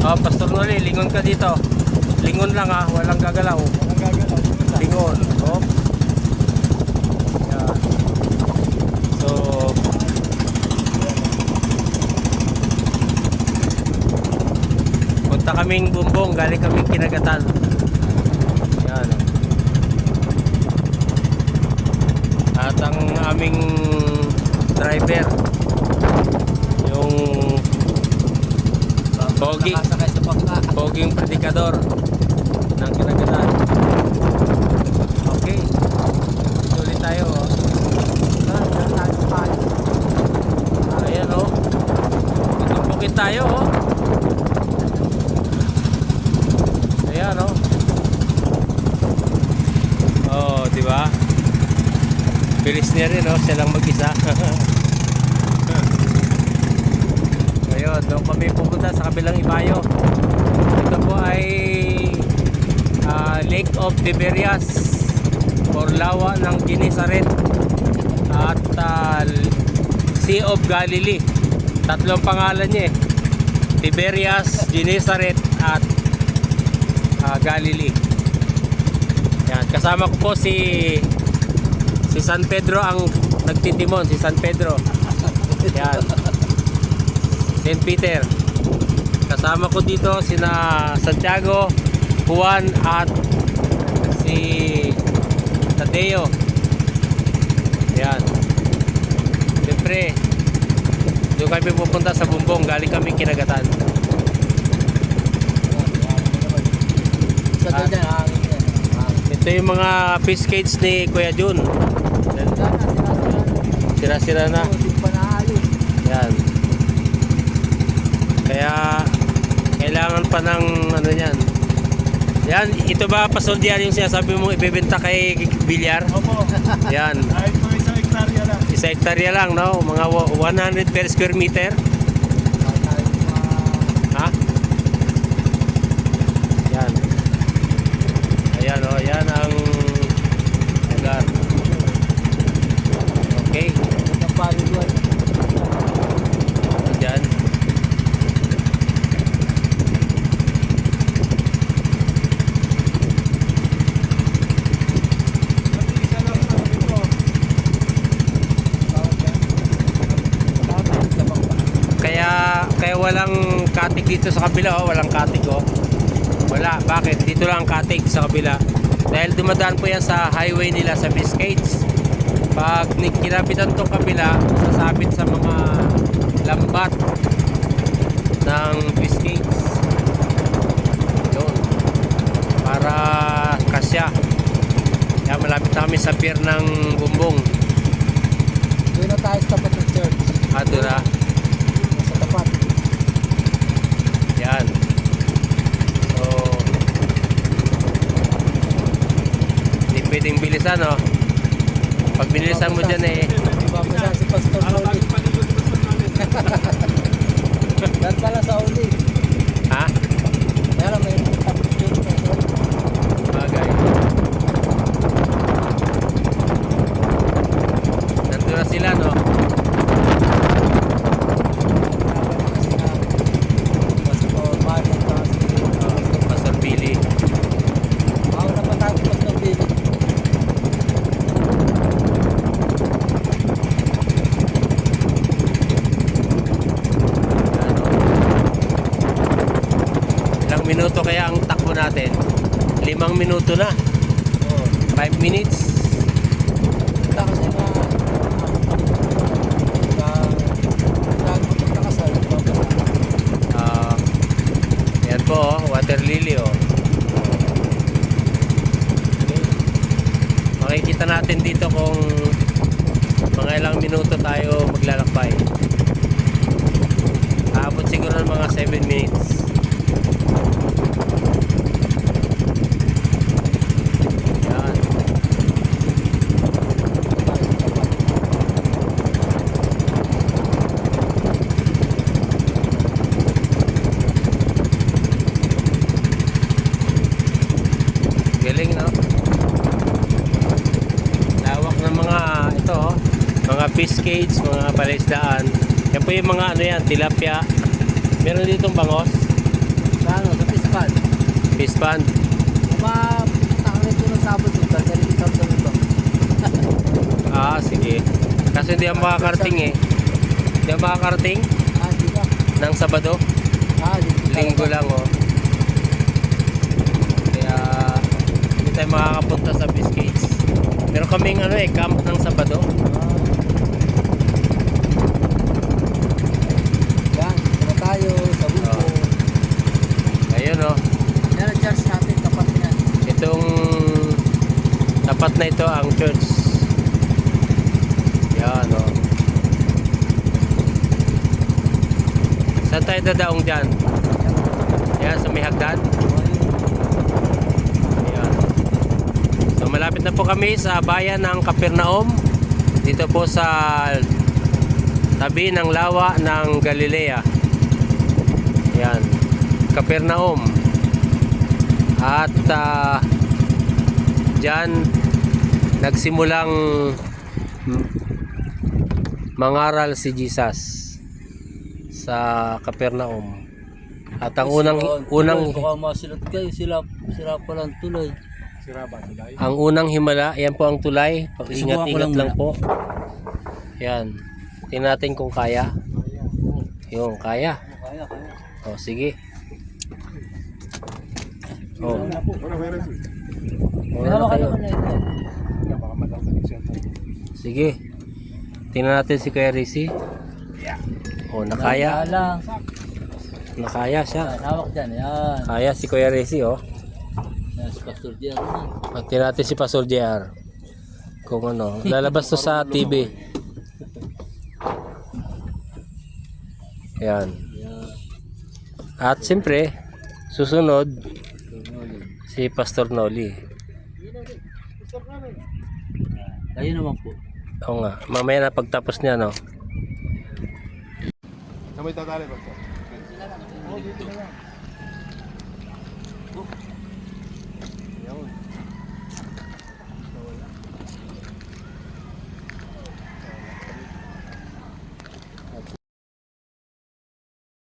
Oh, Pastor Noli, lingon ka dito. Lingon lang ha, walang gagalaw. Walang gagalaw. Lingon. Oh. Yan. So, punta kaming bumbong, galing kaming kinagatan. Yan. At ang aming driver, yung Pogi. Nakasakay sa bangka. Poging predikador ng kinagatan. Okay. Tuloy tayo. Oh. Dyan tayo tayo. Ayan oh. Bukit tayo oh. Ayan oh. Oh, di ba? Bilis niya rin oh, siya lang mag-isa. Ayun, doon kami pupunta sa kabilang ibayo. Ito po ay ah, Lake of Tiberias or lawa ng Genesaret at ah, Sea of Galilee. Tatlong pangalan niya eh. Tiberias, Genesaret at ah, Galilee. Yan, kasama ko po si si San Pedro ang nagtitimon, si San Pedro. Yan. St. Peter. Kasama ko dito sina Santiago, Juan at si Tadeo. Yan. Siyempre, doon kami pupunta sa Bumbong. Galing kami kinagatan. Sa Ah. Hangin. Ito yung mga fish cage ni Kuya Jun. Yan na, sira-sira na. Naalis. Yan. Kaya kailangan pa ng ano yan. Yan, ito ba pasoldiyan yung sinasabi mong ibebenta kay Bilyar? Opo. Yan. Kahit po isang hektarya lang. Isa hektarya lang, no? Mga wa- 100 per square meter. Kahit mga Ha? Yan. Ayan, oh, yan ang lugar. Okay. Ang paliguan. Diyan. Kaya kaya walang katig dito sa kabila oh, walang katig oh. Wala, bakit? Dito lang ang katig sa kabila. Dahil dumadaan po yan sa highway nila sa Biscaynes. Pag kinapitan tong kabila, sasabit sa mga lambat ng Biscaynes. Yun. Para kasya. Kaya malapit na kami sa pier ng Bumbong. Doon na tayo sa ng church. At doon na. Sa tapat. Yan. So, hindi pwedeng bilisan, no? Pag binilisan mo dyan, eh, Iba si Pastor Lodi. Yan pala sa uli. ha? Kaya lang may tapos yun. Bagay. Nandun na sila, no? Pastor Manny. Uh, Pastor Billy. Ako naman tayo Pastor Billy. Ano? Ilang minuto kaya ang takbo natin? Limang minuto na. Oo. 5 minutes. Kita kasi na sa nagpapakasal. Ah, yan po, oh, water lily, oh. Makikita natin dito kung mga ilang minuto tayo maglalakbay. Aabot siguro ng mga 7 minutes. Yan. Galing, no? Lawak ng mga ito, oh. mga fish cage, mga palaisdaan. Yan po yung mga ano yan, tilapia. Meron ditong bangos. Pispan. Fish pond. Mga taklit ko ng sabot doon. Dahil ikaw sa ito. Ah, sige. Kasi hindi ako makakarating eh. Hindi ako makakarating Ah, di ba? ng Sabado. Ah, di ba? Linggo lang oh. Kaya hindi tayo makakapunta sa Biscuits. Meron kaming ano eh, camp ng Sabado. Yan, dito tayo sa buko. Oh. Ayun oh. Yan ang church natin, tapat niyan. Itong tapat na ito ang church. Yan oh. Saan tayo dadaong dyan? Yan, sa may hagdan. Ayan. So malapit na po kami sa bayan ng Kapernaum. Dito po sa tabi ng lawa ng Galilea. Ayan. Kapernaum. At ah, dyan nagsimulang mangaral si Jesus sa Kapernaum. At ang unang unang Baka masilot kayo, sila, sila palang tuloy. Ang unang himala, yan po ang tulay. Pag-ingat-ingat lang lang po. Yan. Tingnan natin kung kaya. Yung, kaya. Kaya, kaya. O, sige. O, May Muna na hawak ka kayo. Sige. Tingnan natin si Kuya Rizzy. O, nakaya. Kaya lang. Nakaya siya. Hawak dyan. Yan. Kaya si Kuya Rizzy, o. Yan, si Pastor. At tingnan natin si Pastor JR. Kung ano. Lalabas to sa TV. Yan. Yan. At siyempre, susunod Tumulong. si Pastor Noli. Kayo naman po. Oo nga, mamaya na pagtapos niya, no? Sabay tatali ba? Oh, dito na lang.